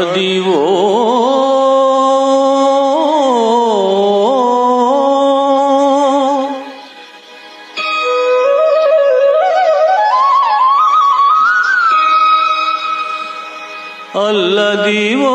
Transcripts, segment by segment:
అదివో అల్లదివో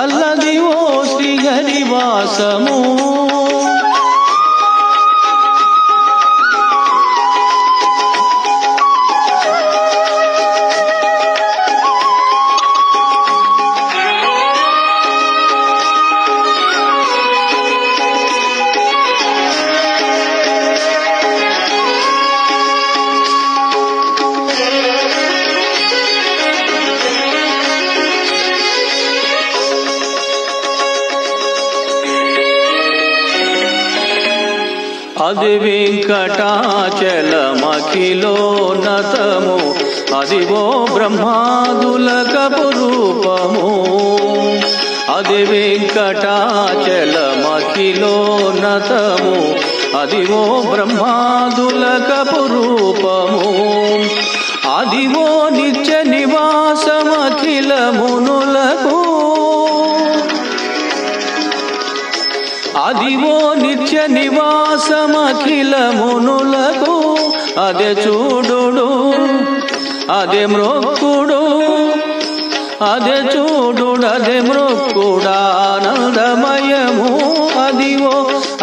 అదివో అది వెంకటాచలమఖిలో నతము అదివో బ్రహ్మాదులకపు రూపము అది వెంకటాచలమఖిలో నతము అదివో బ్రహ్మాదులకపు రూపము అదివో నిత్య నివాసమఖిల అదివో నిత్య నివాసమఖిల మునులకు అదే చూడు అదే మృక్కుడు అదే చూడు అదే మృక్కుడానందమయము అదివో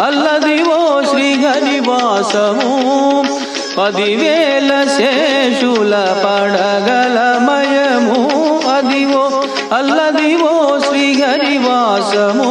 అల్లదివో శ్రీహరివాసము పదివేల శేషుల పడగలమయము అదివో అల్లదివో శ్రీహరివాసము.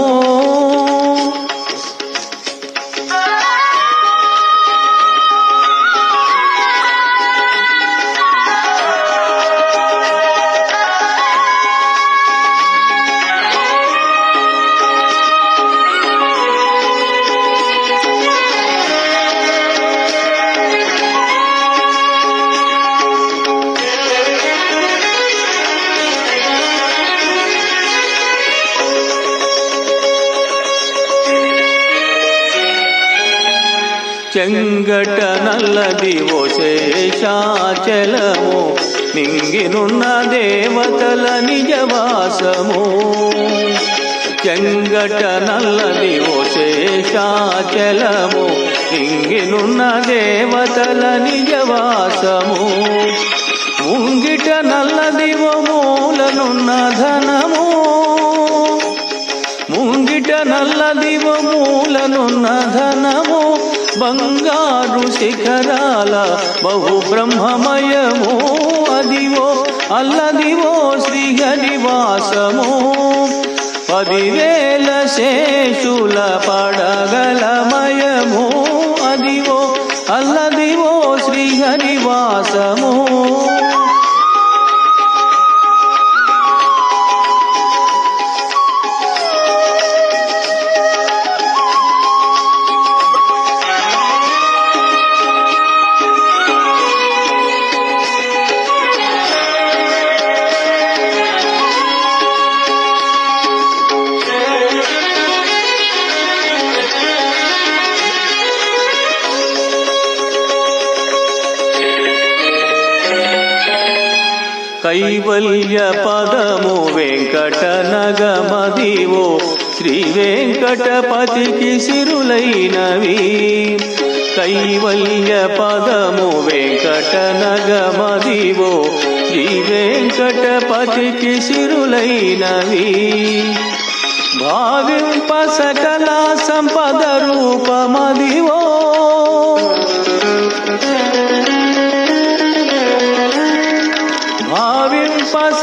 చెంగట నల్లది ఓ శేషాచలము నింగినున్న దేవతల నిజవాసము. చెంగట నల్లది ఓ శేషాచలము నింగినున్న దేవతల నిజవాసము. ముంగిట నల్లది ఓ మూలనున్న ధనము ముంగిట నల్లది ఓ మూలనున్న ధనము. బంగారు శిఖరాల బహు బ్రహ్మమయము అదివో అల్లదివో శ్రీహరివాసము. పదివేల శేషుల పడగలమయము అదివో అల్ల కైవల్య పదము వెంకట నగమదివో శ్రీ వెంకటపతికి సిరులైనవి. కైవల్య పదము వెంకట నగమదివో శ్రీ వెంకటపతికి సిరులైనవి. భావింప సకల సంపద రూపమదివో.